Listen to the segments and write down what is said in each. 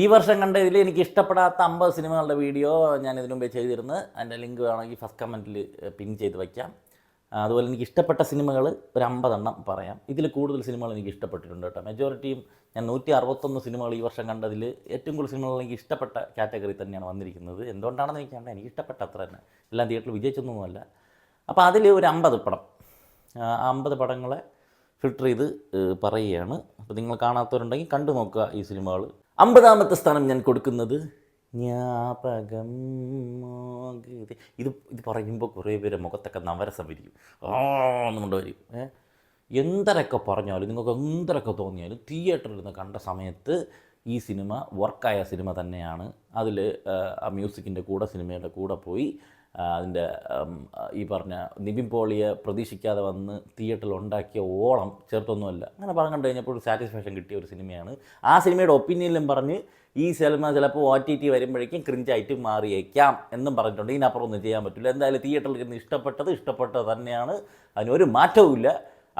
ഈ വർഷം കണ്ടതിൽ എനിക്ക് ഇഷ്ടപ്പെടാത്ത അമ്പത് സിനിമകളുടെ വീഡിയോ ഞാൻ ഇതിനു മുമ്പേ ചെയ്തിരുന്നു. അതിന്റെ ലിങ്ക് വേണമെങ്കിൽ ഫസ്റ്റ് കമന്റിൽ പിൻ ചെയ്ത് വയ്ക്കാം അതുപോലെ എനിക്ക് ഇഷ്ടപ്പെട്ട സിനിമകൾ ഒരു അമ്പതെണ്ണം പറയാം. ഇതിൽ കൂടുതൽ സിനിമകൾ എനിക്ക് ഇഷ്ടപ്പെട്ടിട്ടുണ്ട് കേട്ടോ. മെജോറിറ്റിയും ഞാൻ നൂറ്റി അറുപത്തൊന്ന് സിനിമകൾ ഈ വർഷം കണ്ടതിൽ ഏറ്റവും കൂടുതൽ സിനിമകൾ എനിക്ക് ഇഷ്ടപ്പെട്ട കാറ്റഗറി തന്നെയാണ് വന്നിരിക്കുന്നത്. എന്തുകൊണ്ടാണെന്ന് എനിക്കണ്ട എനിക്ക് ഇഷ്ടപ്പെട്ട അത്ര തന്നെ. എല്ലാം തിയേറ്ററിൽ വിജയിച്ചൊന്നുമല്ല. അപ്പോൾ അതിൽ ഒരു അമ്പത് പടം. ആ അമ്പത് പടങ്ങളെ ഫിൽട്ടർ ചെയ്ത് പറയുകയാണ്. അപ്പോൾ നിങ്ങൾ കാണാത്തവരുണ്ടെങ്കിൽ കണ്ടു നോക്കുക ഈ സിനിമകൾ അമ്പതാമത്തെ സ്ഥാനം ഞാൻ കൊടുക്കുന്നത് ജ്ഞാപകം. ഇത് ഇത് പറയുമ്പോൾ കുറേ പേരെ മുഖത്തൊക്കെ നവരസം വരിക്കും ആ എന്നുകൊണ്ട് വരും. എന്തരൊക്കെ പറഞ്ഞാലും നിങ്ങൾക്ക് എന്തരൊക്കെ തോന്നിയാലും തിയേറ്ററിൽ നിന്ന് കണ്ട സമയത്ത് ഈ സിനിമ വർക്കായ സിനിമ തന്നെയാണ്. അതിൽ ആ മ്യൂസിക്കിന്റെ കൂടെ സിനിമയുടെ കൂടെ പോയി അതിന്റെ ഈ പറഞ്ഞ നിബിൻ പോളിയെ പ്രതീക്ഷിക്കാതെ വന്ന് തിയേറ്ററിൽ ഉണ്ടാക്കിയ ഓളം ചേർത്തൊന്നുമല്ല. അങ്ങനെ പറഞ്ഞു കഴിഞ്ഞപ്പോൾ ഒരു സാറ്റിസ്ഫാക്ഷൻ കിട്ടിയ ഒരു സിനിമയാണ്. ആ സിനിമയുടെ ഒപ്പീനിയനിലും പറഞ്ഞ് ഈ സിനിമ ചിലപ്പോൾ ഒ ടി ടി വരുമ്പോഴേക്കും ക്രിഞ്ചായിട്ട് മാറിയേക്കാം എന്നും പറഞ്ഞിട്ടുണ്ട്. ഇതിനപ്പുറം ഒന്നും ചെയ്യാൻ പറ്റില്ല. എന്തായാലും തിയേറ്ററിൽ ഇരുന്ന് ഇഷ്ടപ്പെട്ടത് ഇഷ്ടപ്പെട്ടത് തന്നെയാണ്. അതിനൊരു മാറ്റവുമില്ല.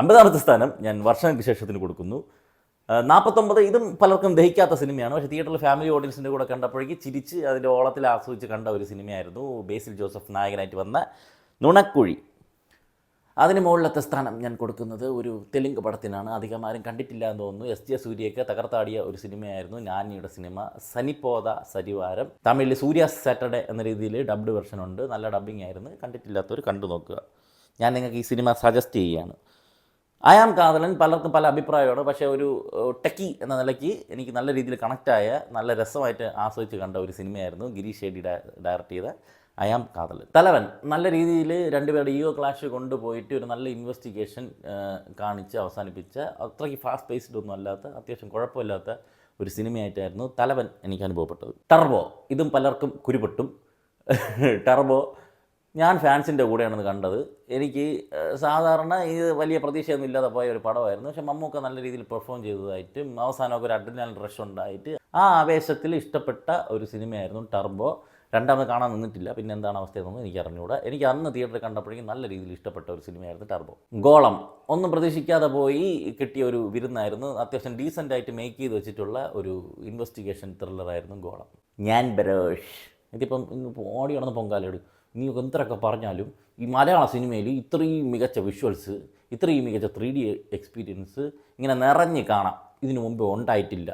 അമ്പതാമത്തെ സ്ഥാനം ഞാൻ വർഷങ്ങൾക്ക് വിശേഷത്തിന് കൊടുക്കുന്നു. നാൽപ്പത്തൊമ്പത് ഇതും പലർക്കും ദഹിക്കാത്ത സിനിമയാണ്. പക്ഷേ തിയേറ്ററിൽ ഫാമിലി ഓഡിയൻസിന്റെ കൂടെ കണ്ടപ്പോഴേക്ക് ചിരിച്ച് അതിന്റെ ഓളത്തിൽ ആസ്വദിച്ച് കണ്ട ഒരു സിനിമയായിരുന്നു ബേസിൽ ജോസഫ് നായകനായിട്ട് വന്ന നുണക്കുഴി. അതിന് മുകളിലത്തെ സ്ഥാനം ഞാൻ കൊടുക്കുന്നത് ഒരു തെലുങ്ക് പടത്തിനാണ്. അധികം ആരും കണ്ടിട്ടില്ല എന്ന് തോന്നുന്നു. എസ് ജെ സൂര്യയ്ക്ക് തകർത്താടിയ ഒരു സിനിമയായിരുന്നു നാനിയുടെ സിനിമ. സനിപ്പോത സരിവാരം. തമിഴിൽ സൂര്യ സാറ്റർഡേ എന്ന രീതിയിൽ ഡബ്ഡ് വെർഷൻ ഉണ്ട് നല്ല ഡബ്ബിംഗ് ആയിരുന്നു. കണ്ടിട്ടില്ലാത്തവർ കണ്ടു നോക്കുക. ഞാൻ നിങ്ങൾക്ക് ഈ സിനിമ സജസ്റ്റ് ചെയ്യുകയാണ്. ആയാം കാതലൻ പലർക്കും പല അഭിപ്രായമാണ്. പക്ഷേ ഒരു ടെക്കി എന്ന നിലയ്ക്ക് എനിക്ക് നല്ല രീതിയിൽ കണക്റ്റായ നല്ല രസമായിട്ട് ആസ്വദിച്ച് കണ്ട ഒരു സിനിമയായിരുന്നു ഗിരീഷ് ഷെഡി ഡയറക്റ്റ് ചെയ്ത അയാം കാതലൻ. തലവൻ നല്ല രീതിയിൽ രണ്ടുപേരുടെ ഈഗോ ക്ലാഷ് കൊണ്ടുപോയിട്ട് ഒരു നല്ല ഇൻവെസ്റ്റിഗേഷൻ കാണിച്ച് അവസാനിപ്പിച്ച അത്രയ്ക്ക് ഫാസ്റ്റ് പേസ്ഡ് ഒന്നും അല്ലാത്ത അത്യാവശ്യം കുഴപ്പമില്ലാത്ത ഒരു സിനിമയായിട്ടായിരുന്നു തലവൻ എനിക്ക് അനുഭവപ്പെട്ടത്. ടർബോ ഇതും പലർക്കും കുരുപെട്ടും. ടർബോ ഞാൻ ഫാൻസിന്റെ കൂടെയാണെന്ന് കണ്ടത്. എനിക്ക് സാധാരണ ഇത് വലിയ പ്രതീക്ഷയൊന്നും ഇല്ലാതെ പോയ ഒരു പടമായിരുന്നു. പക്ഷെ മമ്മൂക്ക നല്ല രീതിയിൽ പെർഫോം ചെയ്തതായിട്ടും അവസാനമൊക്കെ ഒരു അഡ്രിനാൽ റഷ് ഉണ്ടായിട്ട് ആ ആവേശത്തിൽ ഇഷ്ടപ്പെട്ട ഒരു സിനിമയായിരുന്നു ടർബോ രണ്ടാമത് കാണാൻ നിന്നിട്ടില്ല. പിന്നെ എന്താണ് അവസ്ഥയെന്നൊന്നും എനിക്ക് അറിഞ്ഞുകൂടാ. എനിക്ക് അന്ന് തിയേറ്ററിൽ കണ്ടപ്പോഴേക്കും നല്ല രീതിയിൽ ഇഷ്ടപ്പെട്ട ഒരു സിനിമയായിരുന്നു ടർബോ ഗോളം. ഒന്നും പ്രതീക്ഷിക്കാതെ പോയി കിട്ടിയ ഒരു വിരുന്നായിരുന്നു. അത്യാവശ്യം ഡീസന്റ് ആയിട്ട് മേക്ക് ചെയ്ത് വെച്ചിട്ടുള്ള ഒരു ഇൻവെസ്റ്റിഗേഷൻ ത്രില്ലറായിരുന്നു ഗോളം. ഞാൻ ബരോഷ്. ഇതിപ്പം ഇന്ന് ഓടി പൊങ്കാലെടുക്കും പൊങ്കാലെടു നീ എന്തൊക്കെ പറഞ്ഞാലും ഈ മലയാള സിനിമയിൽ ഇത്രയും മികച്ച വിഷ്വൽസ് ഇത്രയും മികച്ച ത്രീ ഡി എക്സ്പീരിയൻസ് ഇങ്ങനെ നിറഞ്ഞ് കാണാം. ഇതിനു മുമ്പ് ഉണ്ടായിട്ടില്ല.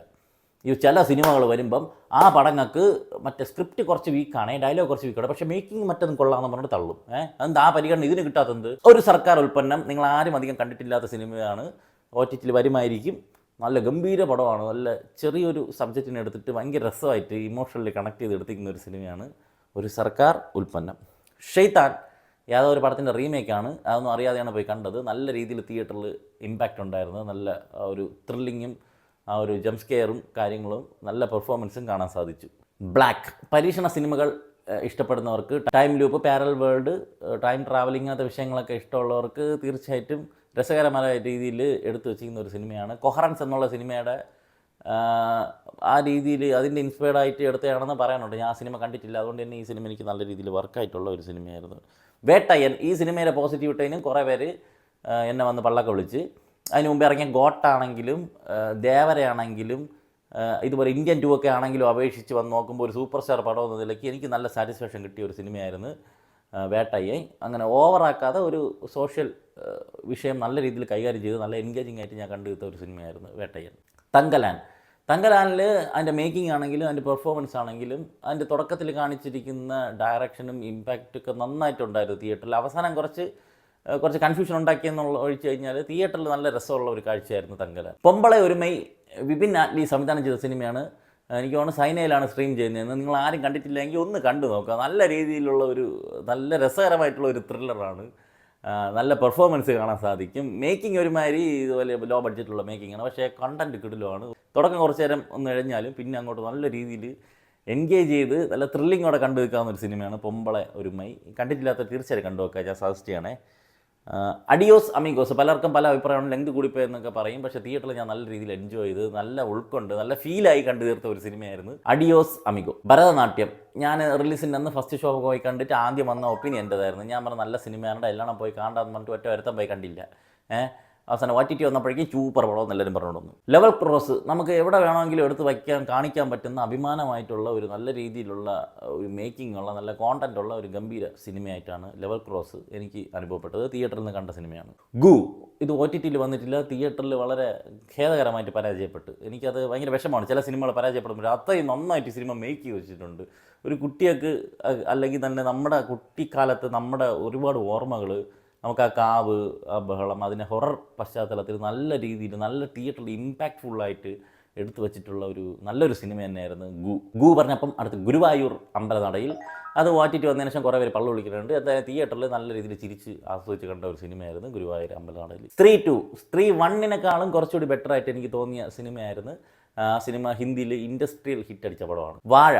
ഈ ചില സിനിമകൾ വരുമ്പം ആ പടങ്ങൾക്ക് മറ്റേ സ്ക്രിപ്റ്റ് കുറച്ച് വീക്കാണ് ഡയലോഗ് കുറച്ച് വീക്കാണ് പക്ഷേ മേക്കിംഗ് മറ്റൊന്നും കൊള്ളാമെന്ന് പറഞ്ഞിട്ട് തള്ളും. ഏഹ് അതെന്താ? ആ പരിഗണന ഇതിന് കിട്ടാത്തത് ഒരു സർക്കാർ ഉൽപ്പന്നം നിങ്ങൾ ആരും അധികം കണ്ടിട്ടില്ലാത്ത സിനിമയാണ്. ഒ ടി ടിയിൽ വരുമായിരിക്കും. നല്ല ഗംഭീര പടമാണ്. നല്ല ചെറിയൊരു സബ്ജക്റ്റിനെ എടുത്തിട്ട് ഭയങ്കര രസമായിട്ട് ഇമോഷണലി കണക്ട് ചെയ്ത് എടുത്തിരിക്കുന്ന ഒരു സിനിമയാണ് ഒരു സർക്കാർ ഉൽപ്പന്നം. ഷെയ്ത്താൻ യാതൊരു ഒരു പടത്തിന്റെ റീമേക്കാണ്. അതൊന്നും അറിയാതെയാണ് പോയി കണ്ടത്. നല്ല രീതിയിൽ തിയേറ്ററിൽ ഇമ്പാക്റ്റ് ഉണ്ടായിരുന്നു നല്ല ഒരു ത്രില്ലിങ്ങും ആ ഒരു ജംസ്കെയറും സ്കെയറും കാര്യങ്ങളും നല്ല പെർഫോമൻസും കാണാൻ സാധിച്ചു. ബ്ലാക്ക് പരീക്ഷണ സിനിമകൾ ഇഷ്ടപ്പെടുന്നവർക്ക് time loop parallel world time travelling അങ്ങനത്തെ വിഷയങ്ങളൊക്കെ ഇഷ്ടമുള്ളവർക്ക് തീർച്ചയായിട്ടും രസകരമായ രീതിയിൽ എടുത്തു വെച്ചിരിക്കുന്ന ഒരു സിനിമയാണ്. കൊഹറൻസ് എന്നുള്ള സിനിമയുടെ ആ രീതിയിൽ അതിന്റെ ഇൻസ്പയർഡ് ആയിട്ട് എടുത്തതാണെന്ന് പറയാനുണ്ട്. ഞാൻ ആ സിനിമ കണ്ടിട്ടില്ല. അതുകൊണ്ട് തന്നെ ഈ സിനിമ എനിക്ക് നല്ല രീതിയിൽ വർക്കായിട്ടുള്ള ഒരു സിനിമയായിരുന്നു. വേട്ടയൻ ഈ സിനിമയിലെ പോസിറ്റീവ് ഇട്ടതിനും കുറേ പേര് എന്നെ വന്ന് പള്ളൊക്കെ വിളിച്ച്. അതിന് മുമ്പ് ഇറങ്ങിയ ഗോട്ടാണെങ്കിലും ദേവരയാണെങ്കിലും ഇതുപോലെ ഇന്ത്യൻ ടൂ ഒക്കെ ആണെങ്കിലും അപേക്ഷിച്ച് വന്ന് നോക്കുമ്പോൾ ഒരു സൂപ്പർ സ്റ്റാർ പടം എന്ന നിലയ്ക്ക് എനിക്ക് നല്ല സാറ്റിസ്ഫാക്ഷൻ കിട്ടിയ ഒരു സിനിമയായിരുന്നു വേട്ടയ്യൻ അങ്ങനെ ഓവറാക്കാതെ ഒരു സോഷ്യൽ വിഷയം നല്ല രീതിയിൽ കൈകാര്യം ചെയ്ത് നല്ല എൻഗേജിംഗ് ആയിട്ട് ഞാൻ കണ്ടെടുത്ത ഒരു സിനിമയായിരുന്നു വേട്ടയ്യൻ തങ്കലാൻ. തങ്കലാനിൽ അതിന്റെ മേക്കിംഗ് ആണെങ്കിലും അതിന്റെ പെർഫോമൻസ് ആണെങ്കിലും അതിന്റെ തുടക്കത്തിൽ കാണിച്ചിരിക്കുന്ന ഡയറക്ഷനും ഇമ്പാക്റ്റും ഒക്കെ നന്നായിട്ടുണ്ടായിരുന്നു തിയേറ്ററിൽ അവസാനം കുറച്ച് കുറച്ച് കൺഫ്യൂഷൻ ഉണ്ടാക്കിയെന്നുള്ള ഒഴിച്ചു കഴിഞ്ഞാൽ തിയേറ്ററിൽ നല്ല രസമുള്ള ഒരു കാഴ്ചയായിരുന്നു തങ്കലാൻ. പൊമ്പളെ ഒരുമൈ വിപിൻ ആറ്റ്ലി സംവിധാനം ചെയ്ത സിനിമയാണ് എനിക്ക് തോന്നുന്നു സൈനയിലാണ് സ്ട്രീം ചെയ്യുന്നതെന്ന്. നിങ്ങൾ ആരും കണ്ടിട്ടില്ലെങ്കിൽ ഒന്ന് കണ്ടു നോക്കുക. നല്ല രീതിയിലുള്ള ഒരു നല്ല രസകരമായിട്ടുള്ള ഒരു ത്രില്ലറാണ് നല്ല പെർഫോമൻസ് കാണാൻ സാധിക്കും. മേക്കിംഗ് ഒരുമാതിരി ഇതുപോലെ ലോ ബഡ്ജറ്റുള്ള മേക്കിംഗ് ആണ്. പക്ഷേ കണ്ടന്റ് കിടലുമാണ്. തുടക്കം കുറച്ച് നേരം ഒന്ന് കഴിഞ്ഞാലും പിന്നെ അങ്ങോട്ട് നല്ല രീതിയിൽ എൻഗേജ് ചെയ്ത് നല്ല ത്രില്ലിങ്ങോടെ കണ്ടു നിൽക്കാവുന്ന ഒരു സിനിമയാണ് പൊമ്പളെ ഒരുമൈ. കണ്ടിട്ടില്ലാത്ത തീർച്ചയായും കണ്ടു നോക്കുക ഞാൻ സജസ്റ്റ് ചെയ്യണേ. അഡിയോസ് അമിഗോസ് പലർക്കും പല അഭിപ്രായമാണ് ലെങ്ത് കൂടിപ്പോയി എന്നൊക്കെ പറയും. പക്ഷേ തിയേറ്ററിൽ ഞാൻ നല്ല രീതിയിൽ എൻജോയ് ചെയ്ത് നല്ല ഉൾക്കൊണ്ട് നല്ല ഫീലായി കണ്ടു തീർത്ത ഒരു സിനിമയായിരുന്നു അഡിയോസ് അമിഗോ. ഭരതനാട്യം. ഞാൻ റിലീസിന്റെ അന്ന് ഫസ്റ്റ് ഷോ പോയി കണ്ടിട്ട് ആദ്യം വന്ന ഒപ്പീനിയൻ എന്റെതായിരുന്നു ഞാൻ പറഞ്ഞ നല്ല സിനിമയാണ് എല്ലാം പോയി കാണാമെന്ന് പറഞ്ഞിട്ട് ഒറ്റ വരുത്തം പോയി കണ്ടില്ല. ഏഹ് അവസാനം ടി വന്നപ്പോഴേക്കും സൂപ്പർ പടം എല്ലാവരും പറഞ്ഞു വന്നു ലെവൽ ക്രോസ് നമുക്ക് എവിടെ വേണമെങ്കിലും എടുത്ത് വയ്ക്കാൻ കാണിക്കാൻ പറ്റുന്ന അഭിമാനമായിട്ടുള്ള ഒരു നല്ല രീതിയിലുള്ള ഒരു മേക്കിംഗ് ഉള്ള നല്ല കോണ്ടന്റ് ഉള്ള ഒരു ഗംഭീര സിനിമയായിട്ടാണ് ലെവൽ ക്രോസ് എനിക്ക് അനുഭവപ്പെട്ടത്. തിയേറ്ററിൽ നിന്ന് കണ്ട സിനിമയാണ്. ഗു ഇത് ഒ ടി ടിയിൽ വന്നിട്ടില്ല. തിയേറ്ററിൽ വളരെ ഖേദകരമായിട്ട് പരാജയപ്പെട്ടു. എനിക്കത് ഭയങ്കര വിഷമമാണ്. ചില സിനിമകൾ പരാജയപ്പെടുമ്പോൾ അത്രയും നന്നായിട്ട് സിനിമ മേക്ക് ചെയ്ത് വെച്ചിട്ടുണ്ട്. ഒരു കുട്ടിയൊക്കെ അല്ലെങ്കിൽ തന്നെ നമ്മുടെ കുട്ടിക്കാലത്ത് നമ്മുടെ ഒരുപാട് ഓർമ്മകൾ നമുക്ക് ആ കാവ് ആ ബഹളം അതിനെ ഹൊറർ പശ്ചാത്തലത്തിൽ നല്ല രീതിയിൽ നല്ല തിയേറ്ററിൽ ഇമ്പാക്റ്റ്ഫുള്ളായിട്ട് എടുത്തു വെച്ചിട്ടുള്ള ഒരു നല്ലൊരു സിനിമ തന്നെയായിരുന്നു ഗു ഗു പറഞ്ഞപ്പം അടുത്ത് ഗുരുവായൂർ അമ്പലനടയിൽ. അത് വാറ്റിട്ട് വന്നതിന് ശേഷം കുറേ പേര് പള്ളു വിളിക്കുന്നുണ്ട്. എന്തായാലും തിയേറ്ററിൽ നല്ല രീതിയിൽ ചിരിച്ച് ആസ്വദിച്ച് കണ്ട ഒരു സിനിമയായിരുന്നു ഗുരുവായൂർ അമ്പലനടയിൽ. സ്ത്രീ ടു സ്ത്രീ വണ്ണിനെക്കാളും കുറച്ചുകൂടി ബെറ്റർ ആയിട്ട് എനിക്ക് തോന്നിയ സിനിമയായിരുന്നു ആ സിനിമ ഹിന്ദിയിൽ ഇൻഡസ്ട്രിയൽ ഹിറ്റ് അടിച്ച പടമാണ്. വാഴ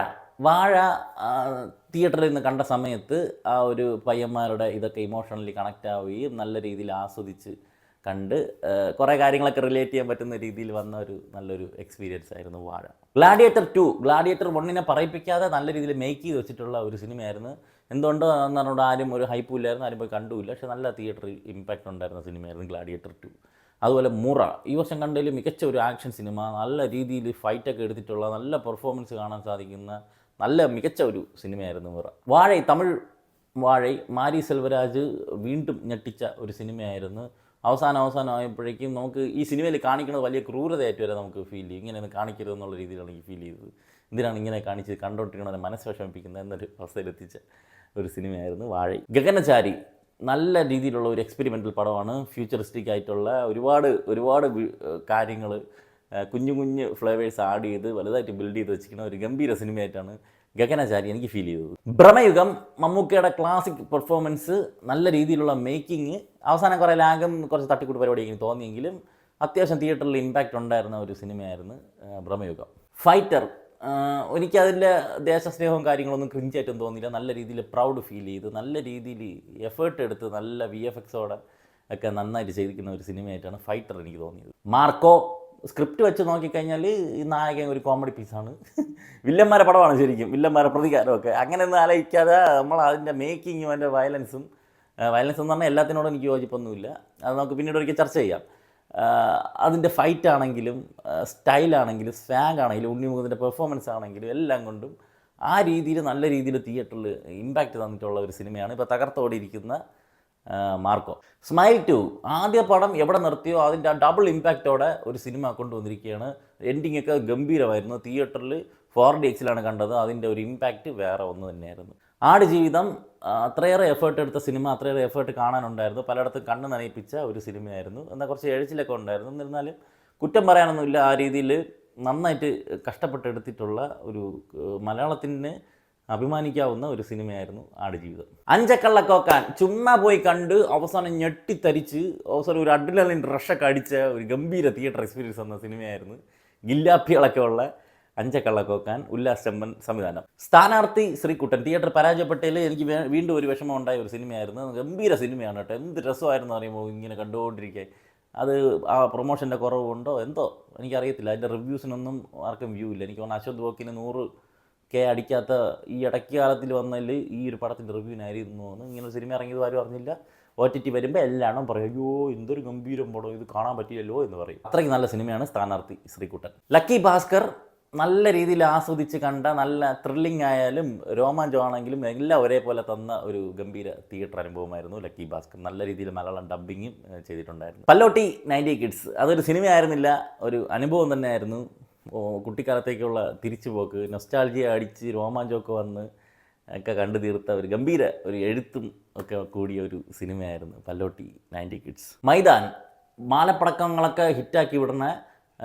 വാഴ തിയേറ്ററിൽ നിന്ന് കണ്ട സമയത്ത് ആ ഒരു പയ്യന്മാരുടെ ഇതൊക്കെ ഇമോഷണലി കണക്റ്റ് ആവുകയും നല്ല രീതിയിൽ ആസ്വദിച്ച് കണ്ട് കുറേ കാര്യങ്ങളൊക്കെ റിലേറ്റ് ചെയ്യാൻ പറ്റുന്ന രീതിയിൽ വന്ന ഒരു നല്ലൊരു എക്സ്പീരിയൻസ് ആയിരുന്നു വാഴ. ഗ്ലാഡിയേറ്റർ ടു ഗ്ലാഡിയേറ്റർ വണ്ണിനെ പറയിപ്പിക്കാതെ നല്ല രീതിയിൽ മേക്ക് ചെയ്ത് വെച്ചിട്ടുള്ള ഒരു സിനിമയായിരുന്നു. എന്തുകൊണ്ടോ എന്ന് പറഞ്ഞുകൊണ്ട് ആരും ഒരു ഹൈപ്പും ഇല്ലായിരുന്നു ആരും പോയി കണ്ടുമില്ല പക്ഷെ നല്ല തിയേറ്ററിൽ ഇമ്പാക്റ്റ് ഉണ്ടായിരുന്ന സിനിമയായിരുന്നു ഗ്ലാഡിയേറ്റർ ടു അതുപോലെ മുറ ഈ വർഷം കണ്ടതിൽ മികച്ച ഒരു ആക്ഷൻ സിനിമ നല്ല രീതിയിൽ ഫൈറ്റൊക്കെ എടുത്തിട്ടുള്ള നല്ല പെർഫോമൻസ് കാണാൻ സാധിക്കുന്ന നല്ല മികച്ച ഒരു സിനിമയായിരുന്നു മിറ. വാഴை തമിഴ് വാഴை മാരി സെൽവരാജ് വീണ്ടും ഞെട്ടിച്ച ഒരു സിനിമയായിരുന്നു. അവസാനം അവസാനമായപ്പോഴേക്കും നമുക്ക് ഈ സിനിമയിൽ കാണിക്കുന്നത് വലിയ ക്രൂരതയായിട്ട് വരെ നമുക്ക് ഫീൽ ചെയ്യും. ഇങ്ങനെയൊന്നും കാണിക്കരുത് എന്നുള്ള രീതിയിലാണ് എനിക്ക് ഫീൽ ചെയ്തത്. എന്തിനാണ് ഇങ്ങനെ കാണിച്ച് കണ്ടോണ്ടിരിക്കണത് മനസ്സ് വിഷമിപ്പിക്കുന്നത് എന്നൊരു അവസ്ഥയിലെത്തിച്ച ഒരു സിനിമയായിരുന്നു വാഴை. ഗഗനചാരി നല്ല രീതിയിലുള്ള ഒരു എക്സ്പെരിമെന്റൽ പടമാണ്. ഫ്യൂച്ചറിസ്റ്റിക് ആയിട്ടുള്ള ഒരുപാട് ഒരുപാട് കാര്യങ്ങൾ കുഞ്ഞു കുഞ്ഞു ഫ്ലേവേഴ്സ് ആഡ് ചെയ്ത് വലുതായിട്ട് ബിൽഡ് ചെയ്ത് വെച്ചിരിക്കുന്ന ഒരു ഗംഭീര സിനിമയായിട്ടാണ് ഗഗനാചാരി എനിക്ക് ഫീൽ ചെയ്തത്. ഭ്രമയുഗം മമ്മൂക്കയുടെ ക്ലാസിക് പെർഫോമൻസ് നല്ല രീതിയിലുള്ള മേക്കിംഗ് അവസാനം കുറേ ലാഗം കുറച്ച് തട്ടിക്കൂട്ട് പരിപാടിയെങ്കിലും തോന്നിയെങ്കിലും അത്യാവശ്യം തിയേറ്ററിൽ ഇമ്പാക്റ്റ് ഉണ്ടായിരുന്ന ഒരു സിനിമയായിരുന്നു ഭ്രമയുഗം. ഫൈറ്റർ എനിക്കതിന്റെ ദേശസ്നേഹവും കാര്യങ്ങളൊന്നും ക്രിഞ്ചായിട്ടും തോന്നിയില്ല. നല്ല രീതിയിൽ പ്രൗഡ് ഫീൽ ചെയ്ത് നല്ല രീതിയിൽ എഫേർട്ട് എടുത്ത് നല്ല വി എഫ് എക്സോടെ ഒക്കെ നന്നായിട്ട് ചെയ്തിരിക്കുന്ന ഒരു സിനിമയായിട്ടാണ് ഫൈറ്റർ എനിക്ക് തോന്നിയത്. മാർക്കോ സ്ക്രിപ്റ്റ് വെച്ച് നോക്കിക്കഴിഞ്ഞാൽ ഈ നായകൻ ഒരു കോമഡി പീസാണ് വില്ലന്മാരെ പടമാണ് ശരിക്കും. വില്ലന്മാരെ പ്രതികാരമൊക്കെ. അങ്ങനെയൊന്നും ആലോചിക്കാതെ നമ്മൾ അതിന്റെ മേക്കിങ്ങും അതിന്റെ വയലൻസും വയലൻസ് എന്ന് പറഞ്ഞാൽ എല്ലാത്തിനോടും എനിക്ക് യോജിപ്പൊന്നുമില്ല. അത് നമുക്ക് പിന്നീട് ഒരിക്കൽ ചർച്ച ചെയ്യാം. അതിന്റെ ഫൈറ്റ് ആണെങ്കിലും സ്റ്റൈലാണെങ്കിലും സ്വാങ് ആണെങ്കിലും ഉണ്ണിമുഖത്തിന്റെ പെർഫോമൻസ് ആണെങ്കിലും എല്ലാം കൊണ്ടും ആ രീതിയിൽ നല്ല രീതിയിൽ തിയേറ്ററിൽ ഇമ്പാക്റ്റ് തന്നിട്ടുള്ള ഒരു സിനിമയാണ് ഇപ്പോൾ തകർത്തോടിയിരിക്കുന്ന മാർക്കോ. സ്മൈൽ ടു ആദ്യ പടം എവിടെ നിർത്തിയോ അതിന്റെ ഡബിൾ ഇമ്പാക്റ്റോടെ ഒരു സിനിമ കൊണ്ടുവന്നിരിക്കുകയാണ്. എൻഡിങ് ഒക്കെ ഗംഭീരമായിരുന്നു. തിയേറ്ററിൽ ഫോർ ഡി എക്സിലാണ് കണ്ടത്. അതിന്റെ ഒരു ഇമ്പാക്റ്റ് വേറെ ഒന്ന് തന്നെയായിരുന്നു. ആട് ജീവിതം അത്രയേറെ എഫേർട്ട് എടുത്ത സിനിമ അത്രയേറെ എഫേർട്ട് കാണാനുണ്ടായിരുന്നു. പലയിടത്തും കണ്ണ് നനയിപ്പിച്ച ഒരു സിനിമയായിരുന്നു. എന്നാൽ കുറച്ച് എഴുച്ചിലൊക്കെ ഉണ്ടായിരുന്നു. എന്നിരുന്നാലും കുറ്റം പറയാനൊന്നുമില്ല. ആ രീതിയിൽ നന്നായിട്ട് കഷ്ടപ്പെട്ടെടുത്തിട്ടുള്ള ഒരു മലയാളത്തിന് അഭിമാനിക്കാവുന്ന ഒരു സിനിമയായിരുന്നു ആടുജീവിതം. അഞ്ചക്കള്ളക്കോക്കാൻ ചുമ്മാ പോയി കണ്ട് അവസാനം ഞെട്ടിത്തരിച്ച് അവസാനം ഒരു അഡ്രിനലിൻ റഷൊക്കെ അടിച്ച ഒരു ഗംഭീര തിയേറ്റർ എക്സ്പീരിയൻസ് എന്ന സിനിമയായിരുന്നു ഗില്ലാപ്പികളൊക്കെ ഉള്ള അഞ്ചക്കള്ളക്കോക്കാൻ ഉല്ലാസ് ചെമ്പൻ സംവിധാനം. സ്ഥാനാർത്ഥി ശ്രീകുട്ടൻ. തിയേറ്റർ പരാജയപ്പെട്ടതിൽ എനിക്ക് വീണ്ടും ഒരു വിഷമം ഉണ്ടായ ഒരു സിനിമയായിരുന്നു. ഗംഭീര സിനിമയാണ് കേട്ടോ. എന്ത് രസമായിരുന്നു അറിയുമ്പോൾ ഇങ്ങനെ കണ്ടുകൊണ്ടിരിക്കെ. അത് ആ പ്രൊമോഷന്റെ കുറവുണ്ടോ? എന്തോ? എനിക്കറിയത്തില്ല. അതിന്റെ റിവ്യൂസിനൊന്നും ആർക്കും വ്യൂ ഇല്ല. എനിക്ക് തോന്നുന്നു അശ്വന്ത് ബോക്കിന് നൂറ് കെ അടിക്കാത്ത ഈ ഇടയ്ക്ക് കാലത്തിൽ വന്നതിൽ ഈ ഒരു പടത്തിന്റെ റിവ്യൂവിനായിരുന്നു എന്ന് ഇങ്ങനെ ഒരു സിനിമ ഇറങ്ങിയത് ആരും അറിഞ്ഞില്ല. ഒ ടി ടി വരുമ്പോൾ എല്ലാവരും പറയും അയ്യോ എന്തൊരു ഗംഭീരം പടം. ഇത് കാണാൻ പറ്റിയല്ലോ എന്ന് പറയും. അത്രയ്ക്ക് നല്ല സിനിമയാണ് സ്ഥാനാർത്ഥി ശ്രീകുട്ടൻ. ലക്കി ഭാസ്കർ നല്ല രീതിയിൽ ആസ്വദിച്ച് കണ്ട നല്ല ത്രില്ലിംഗ് ആയാലും രോമാഞ്ചമാണെങ്കിലും എല്ലാം ഒരേപോലെ തന്ന ഒരു ഗംഭീര തിയേറ്റർ അനുഭവമായിരുന്നു ലക്കി ഭാസ്കർ നല്ല രീതിയിൽ മലയാളം ഡബ്ബിങ്ങും ചെയ്തിട്ടുണ്ടായിരുന്നു. പല്ലോട്ടി നയന്റി കിഡ്സ് അതൊരു സിനിമയായിരുന്നില്ല ഒരു അനുഭവം തന്നെയായിരുന്നു. കുട്ടിക്കാലത്തേക്കുള്ള തിരിച്ചുപോക്ക് നൊസ്റ്റാൾജിയ അടിച്ച് രോമാഞ്ചമൊക്കെ വന്ന് ഒക്കെ കണ്ടു തീർത്ത ഒരു ഗംഭീര ഒരു എഴുത്തും ഒക്കെ കൂടിയ ഒരു സിനിമയായിരുന്നു പല്ലോട്ടി നയന്റി കിഡ്സ്. മൈതാൻ മാലപ്പടക്കങ്ങളൊക്കെ ഹിറ്റാക്കി വിടുന്ന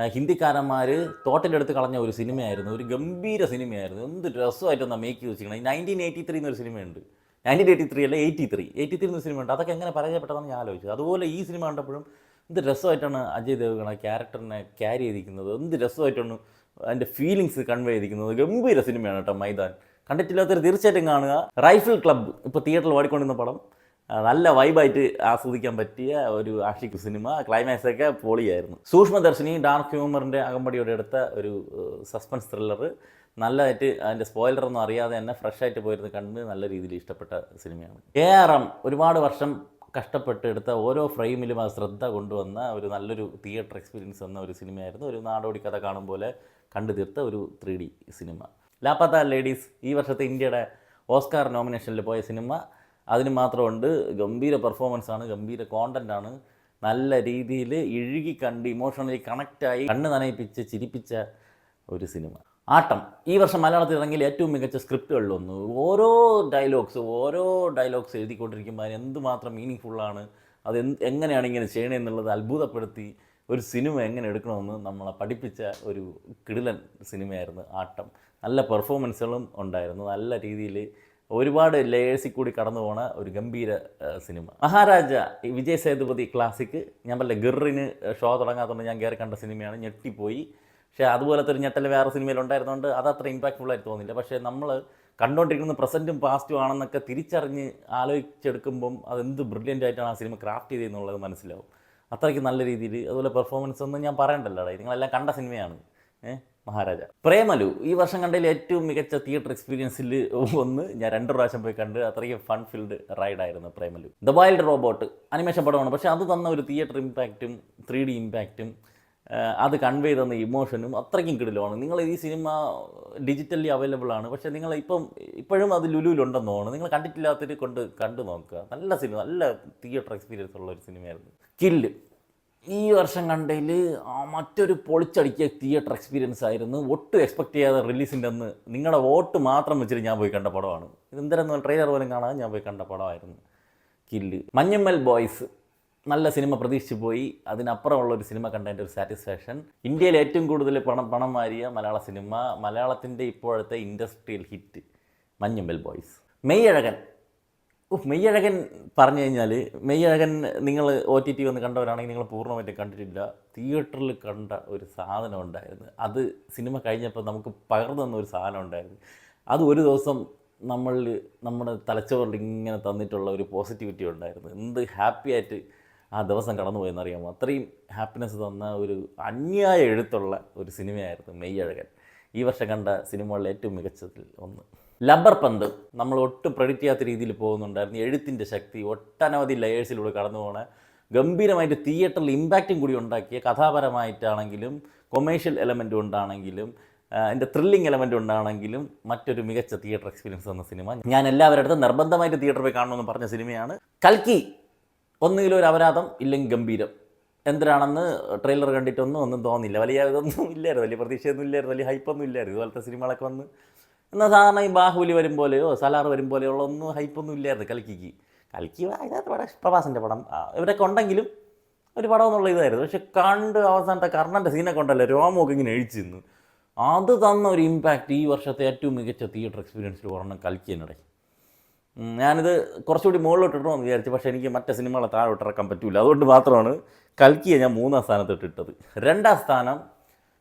ഹിന്ദിക്കാരന്മാർ തോട്ടിലെടുത്ത് കളഞ്ഞ ഒരു സിനിമയായിരുന്നു. ഒരു ഗംഭീര സിനിമയായിരുന്നു. എന്ത് രസമായിട്ടൊന്നാ മേക്ക് ചെയ്ത് വെച്ചിരിക്കണം. നയന്റീൻ എയ്റ്റി ത്രീ എന്നൊരു സിനിമയുണ്ട്. നയന്റീൻ എയ്റ്റി ത്രീ അല്ല എയ്റ്റി ത്രീ. എയ്റ്റി ത്രീ എന്നൊരു സിനിമയുണ്ട്. അതൊക്കെ എങ്ങനെ പരാജയപ്പെട്ടതെന്ന് ഞാൻ ആലോചിച്ചു. അതുപോലെ ഈ സിനിമ കണ്ടപ്പോഴും എന്ത് രസമായിട്ടാണ് അജയ് ദേവഗണ ക്യാരക്ടറിനെ ക്യാരി ചെയ്തിരിക്കുന്നത്? എന്ത് രസമായിട്ടാണ് അതിന്റെ ഫീലിങ്സ് കൺവേ ചെയ്തിരിക്കുന്നത്? ഗംഭീര സിനിമയാണ് കേട്ടോ മൈതാൻ. കണ്ടിട്ടില്ലാത്തവർ തീർച്ചയായിട്ടും കാണുക. റൈഫിൾ ക്ലബ്ബ് ഇപ്പോൾ തിയേറ്ററിൽ ഓടിക്കൊണ്ടിരുന്ന പടം. നല്ല വൈബായിട്ട് ആസ്വദിക്കാൻ പറ്റിയ ഒരു ആഷിക് സിനിമ. ക്ലൈമാക്സ് ഒക്കെ പൊളിയായിരുന്നു. സൂക്ഷ്മദർശിനി ഡാർക്ക് ഹ്യൂമറിന്റെ അകമ്പടിയോടെ എടുത്ത ഒരു സസ്പെൻസ് ത്രില്ലർ നല്ലതായിട്ട് അതിന്റെ സ്പോയിലറൊന്നും അറിയാതെ തന്നെ ഫ്രഷായിട്ട് പോയിരുന്ന് കണ്ട് നല്ല രീതിയിൽ ഇഷ്ടപ്പെട്ട സിനിമയാണ്. എ ആർ എം ഒരുപാട് വർഷം കഷ്ടപ്പെട്ട് എടുത്ത ഓരോ ഫ്രെയിമിലും ആ ശ്രദ്ധ കൊണ്ടുവന്ന ഒരു നല്ലൊരു തിയേറ്റർ എക്സ്പീരിയൻസ് എന്ന ഒരു സിനിമയായിരുന്നു. ഒരു നാടോടി കഥ കാണും പോലെ കണ്ടു തീർത്ത ഒരു ത്രീ ഡി സിനിമ. ലാപ്പത്ത ലേഡീസ് ഈ വർഷത്തെ ഇന്ത്യയുടെ ഓസ്കാർ നോമിനേഷനിൽ പോയ സിനിമ. അതിന് മാത്രമുണ്ട് ഗംഭീര പെർഫോമൻസ് ആണ് ഗംഭീര കോണ്ടന്റ് ആണ്. നല്ല രീതിയിൽ ഇഴുകി കണ്ട് ഇമോഷണലി കണക്റ്റായി കണ്ണ് നനയിപ്പിച്ച് ചിരിപ്പിച്ച ഒരു സിനിമ. ആട്ടം. ഈ വർഷം മലയാളത്തിൽ ഇറങ്ങിയ ഏറ്റവും മികച്ച സ്ക്രിപ്റ്റുകളിലൊന്ന് ഓരോ ഡയലോഗ്സ് ഓരോ ഡയലോഗ്സ് എഴുതിക്കൊണ്ടിരിക്കുമ്പോൾ അതിന് എന്തുമാത്രം മീനിങ് ഫുള്ളാണ് അത് എങ്ങനെയാണ് ഇങ്ങനെ ചെയ്യണമെന്നുള്ളത് അത്ഭുതപ്പെടുത്തി ഒരു സിനിമ എങ്ങനെ എടുക്കണമെന്ന് നമ്മളെ പഠിപ്പിച്ച ഒരു കിടിലൻ സിനിമയായിരുന്നു ആട്ടം. നല്ല പെർഫോമൻസുകളും ഉണ്ടായിരുന്നു. നല്ല രീതിയിൽ ഒരുപാട് ലേയേഴ്സിൽ കൂടി കടന്നു പോണ ഒരു ഗംഭീര സിനിമ. മഹാരാജ വിജയ് സേതുപതി ക്ലാസിക് ഞാൻ പറഞ്ഞ ഗിറിന് ഷോ തുടങ്ങാത്തതുകൊണ്ട് ഞാൻ കയറി കണ്ട സിനിമയാണ്. ഞെട്ടിപ്പോയി. പക്ഷേ അതുപോലത്തെ ഒരു ഞെട്ടൽ വേറെ സിനിമയിൽ ഉണ്ടായിരുന്നതുകൊണ്ട് അത് അത്ര ഇമ്പാക്റ്റ്ഫുൾ ആയിട്ട് തോന്നില്ല പക്ഷേ നമ്മൾ കണ്ടുകൊണ്ടിരിക്കുന്ന പ്രസന്റും പാസ്റ്റും ആണെന്നൊക്കെ തിരിച്ചറിഞ്ഞ് ആലോചിച്ചെടുക്കുമ്പം അതെന്ത് ബ്രില്യന്റ് ആയിട്ടാണ് ആ സിനിമ ക്രാഫ്റ്റ് ചെയ്തതെന്നുള്ളത് മനസ്സിലാവും. അത്രയ്ക്ക് നല്ല രീതിയിൽ അതുപോലെ പെർഫോമൻസ് ഒന്നും ഞാൻ പറയണ്ടല്ലോ നിങ്ങളെല്ലാം കണ്ട സിനിമയാണ് മഹാരാജ. പ്രേമലു ഈ വർഷം കണ്ടതിൽ ഏറ്റവും മികച്ച തിയേറ്റർ എക്സ്പീരിയൻസിൽ ഒന്ന് ഞാൻ രണ്ട് പ്രാവശ്യം പോയി കണ്ട് അത്രയ്ക്ക് fun filled റൈഡായിരുന്നു Premalu. The wild robot animation പടമാണ്. പക്ഷേ അത് തന്ന ഒരു തിയേറ്റർ ഇമ്പാക്റ്റും ത്രീ ഡി ഇമ്പാക്റ്റും അത് കൺവേ തന്ന ഇമോഷനും അത്രയ്ക്കും കിടിലമാണ്. നിങ്ങൾ ഈ സിനിമ ഡിജിറ്റലി അവൈലബിൾ ആണ്. പക്ഷേ നിങ്ങൾ ഇപ്പം ഇപ്പോഴും അത് ലുലുവിലുണ്ടെന്ന് തോന്നുന്നു. നിങ്ങൾ കണ്ടിട്ടില്ലാത്തവർ കൊണ്ട് കണ്ടു നോക്കുക. നല്ല സിനിമ നല്ല തിയേറ്റർ എക്സ്പീരിയൻസ് ഉള്ള ഒരു സിനിമയായിരുന്നു കില്ല് ഈ വർഷം കണ്ടതിൽ മറ്റൊരു പൊളിച്ചടിക്കിയ തിയേറ്റർ എക്സ്പീരിയൻസ് ആയിരുന്നു. ഒട്ടും എക്സ്പെക്ട് ചെയ്യാതെ റിലീസിന്റെ അന്ന് നിങ്ങളുടെ വോട്ട് മാത്രം വെച്ചിട്ട് ഞാൻ പോയി കണ്ട പടമാണ്. ഇതെന്തരം ട്രെയിലർ പോലും കാണാതെ ഞാൻ പോയി കണ്ട പടമായിരുന്നു. കില്ല് മഞ്ഞമ്മൽ ബോയ്സ് നല്ല സിനിമ പ്രതീക്ഷിച്ചു പോയി. അതിനപ്പുറമുള്ള ഒരു സിനിമ കണ്ടതിന്റെ ഒരു സാറ്റിസ്ഫാക്ഷൻ. ഇന്ത്യയിൽ ഏറ്റവും കൂടുതൽ പണം പണം മാറിയ മലയാള സിനിമ മലയാളത്തിന്റെ ഇപ്പോഴത്തെ industrial hit Manjummel boys. Meiyazhagan. Meiyazhagan പറഞ്ഞു കഴിഞ്ഞാൽ മെയ്യഴകൻ നിങ്ങൾ ഒ ടി ടി വന്ന് കണ്ടവരാണെങ്കിൽ നിങ്ങൾ പൂർണമായിട്ട് കണ്ടിട്ടില്ല. തിയേറ്ററിൽ കണ്ട ഒരു സാധനം ഉണ്ടായിരുന്നു. അത് സിനിമ കഴിഞ്ഞപ്പോൾ നമുക്ക് പകർന്നു തന്ന ഒരു സാധനം ഉണ്ടായിരുന്നു. അത് ഒരു ദിവസം നമ്മൾ നമ്മുടെ തലച്ചോറിൽ ഇങ്ങനെ തന്നിട്ടുള്ള ഒരു പോസിറ്റിവിറ്റി ഉണ്ടായിരുന്നു. എന്ത് ഹാപ്പി ആയിട്ട് ആ ദിവസം കടന്നു പോയെന്നറിയാമോ അത്രയും ഹാപ്പിനെസ് തന്ന ഒരു അന്യായ എഴുത്തുള്ള ഒരു സിനിമയായിരുന്നു മെയ്യഴകൻ. ഈ വർഷം കണ്ട സിനിമകളിൽ ഏറ്റവും മികച്ചതിൽ ഒന്ന്. ലബ്ബർ പന്ത്. നമ്മൾ ഒട്ടും പ്രഡിക്റ്റ് ചെയ്യാത്ത രീതിയിൽ പോകുന്നുണ്ടായിരുന്നു. എഴുത്തിന്റെ ശക്തി ഒട്ടനവധി ലെയേഴ്സിലൂടെ കടന്നു പോണ ഗംഭീരമായിട്ട് തിയേറ്ററിൽ ഇമ്പാക്റ്റും കൂടി ഉണ്ടാക്കിയ കഥാപരമായിട്ടാണെങ്കിലും കൊമേഴ്ഷ്യൽ എലമെന്റ് കൊണ്ടാണെങ്കിലും അതിന്റെ ത്രില്ലിംഗ് എലമെന്റ് ഉണ്ടാണെങ്കിലും മറ്റൊരു മികച്ച തിയേറ്റർ എക്സ്പീരിയൻസ് എന്ന സിനിമ. ഞാൻ എല്ലാവരുടെ അടുത്തും നിർബന്ധമായിട്ട് തിയേറ്ററിൽ പോയി കാണണമെന്ന് പറഞ്ഞ സിനിമയാണ് കൽക്കി. ഒന്നുകിലും ഒരു അപരാധം ഇല്ലെങ്കിൽ ഗംഭീരം. എന്തിനാണെന്ന് ട്രെയിലർ കണ്ടിട്ടൊന്നും ഒന്നും തോന്നില്ല. വലിയ ഇതൊന്നും ഇല്ലായിരുന്നു. വലിയ പ്രതീക്ഷയൊന്നും ഇല്ലായിരുന്നു. വലിയ ഹൈപ്പൊന്നും ഇല്ലായിരുന്നു. ഇതുപോലത്തെ സിനിമകളൊക്കെ വന്ന് എന്നാൽ സാധാരണ ഈ ബാഹുബലി വരും പോലെയോ സലാർ വരും പോലെയോ ഒന്നും ഹൈപ്പൊന്നും ഇല്ലായിരുന്നു കൽക്കിക്ക്. കൽക്കി അതിനകത്ത് പടം പ്രഭാസിന്റെ പടം. ഇവരൊക്കെ ഉണ്ടെങ്കിലും ഒരു പടം എന്നുള്ള ഇതായിരുന്നു. പക്ഷെ കണ്ട് അവസാനത്തെ കർണന്റെ സീനൊക്കെ ഉണ്ടല്ലോ രോമമൊക്കെ ഇങ്ങനെ എഴിച്ചു നിന്ന് അത് തന്ന ഒരു ഇമ്പാക്റ്റ് ഈ വർഷത്തെ ഏറ്റവും മികച്ച തിയേറ്റർ എക്സ്പീരിയൻസിൽ പറഞ്ഞ കൽക്കി എന്നിടയിൽ ഉം, ഞാനിത് കുറച്ചുകൂടി മുകളിലോട്ട് ഇടണമെന്ന് വിചാരിച്ചു പക്ഷേ എനിക്ക് മറ്റേ സിനിമകളെ താഴോട്ട് ഇറക്കാൻ പറ്റില്ല അതുകൊണ്ട് മാത്രമാണ് കൽക്കിയെ ഞാൻ മൂന്നാം സ്ഥാനത്തോട്ട് ഇട്ടത്. രണ്ടാം സ്ഥാനം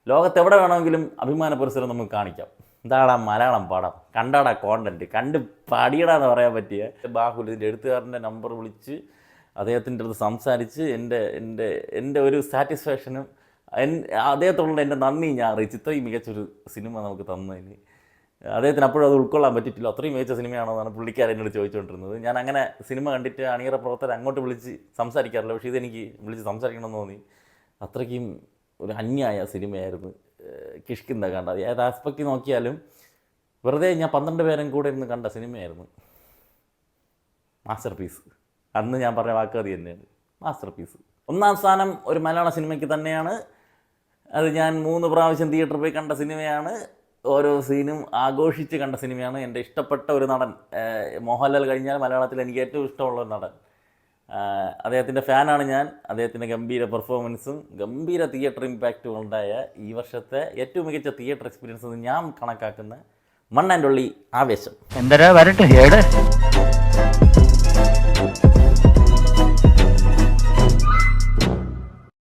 ലോകത്തെവിടെ വേണമെങ്കിലും അഭിമാന പുരസ്സരം നമുക്ക് കാണിക്കാം. എന്താടാ മലയാളം പാടാം. കണ്ടാടാ കോണ്ടന്റ് കണ്ട് പാടിയടാന്ന് പറയാൻ പറ്റിയ ബാഹുലിന്റെ എഴുത്തുകാരന്റെ നമ്പർ വിളിച്ച് അദ്ദേഹത്തിന്റെ അടുത്ത് സംസാരിച്ച് എന്റെ എന്റെ എന്റെ ഒരു സാറ്റിസ്ഫാക്ഷനും എൻ അദ്ദേഹത്തോടുള്ള എന്റെ നന്ദി ഞാൻ അറിയിച്ചു ഇത്രയും മികച്ചൊരു സിനിമ നമുക്ക് തന്നതിന് അദ്ദേഹത്തിന് അപ്പോഴും അത് ഉൾക്കൊള്ളാൻ പറ്റിയിട്ടില്ല. അത്രയും മികച്ച സിനിമയാണെന്നാണ് പുള്ളിക്കാരൻ എന്നോട് ചോദിച്ചുകൊണ്ടിരുന്നത്. ഞാൻ അങ്ങനെ സിനിമ കണ്ടിട്ട് അണിയറ പ്രവർത്തകർ അങ്ങോട്ട് വിളിച്ച് സംസാരിക്കാറില്ല. പക്ഷേ ഇതെനിക്ക് വിളിച്ച് സംസാരിക്കണമെന്ന് തോന്നി. അത്രയ്ക്കും ഒരു അന്യായ സിനിമയായിരുന്നു കിഷ്കിന്ത കണ്ടത് ഏത് ആസ്പെക്റ്റ് നോക്കിയാലും വെറുതെ ഞാൻ പന്ത്രണ്ട് പേരും കൂടെ ഇരുന്ന് കണ്ട സിനിമയായിരുന്നു. മാസ്റ്റർ പീസ് അന്ന് ഞാൻ പറഞ്ഞ വാക്ക് അത് തന്നെയാണ്. മാസ്റ്റർ പീസ് ഒന്നാം സ്ഥാനം ഒരു മലയാള സിനിമയ്ക്ക് തന്നെയാണ്. അത് ഞാൻ മൂന്ന് പ്രാവശ്യം തിയേറ്ററിൽ പോയി കണ്ട സിനിമയാണ്. ഓരോ സീനും ആഘോഷിച്ച് കണ്ട സിനിമയാണ് എന്റെ ഇഷ്ടപ്പെട്ട ഒരു നടൻ. മോഹൻലാൽ കഴിഞ്ഞാൽ മലയാളത്തിൽ എനിക്ക് ഏറ്റവും ഇഷ്ടമുള്ള നടൻ. അദ്ദേഹത്തിന്റെ ഫാനാണ് ഞാൻ. അദ്ദേഹത്തിന്റെ ഗംഭീര പെർഫോമൻസും ഗംഭീര തിയേറ്റർ ഇമ്പാക്റ്റും ഉണ്ടായ ഈ വർഷത്തെ ഏറ്റവും മികച്ച തിയേറ്റർ എക്സ്പീരിയൻസ് എന്ന് ഞാൻ കണക്കാക്കുന്ന മണ്ണാന്റെ ഉള്ളി ആവേശം. എന്തരാ വരട്ടെ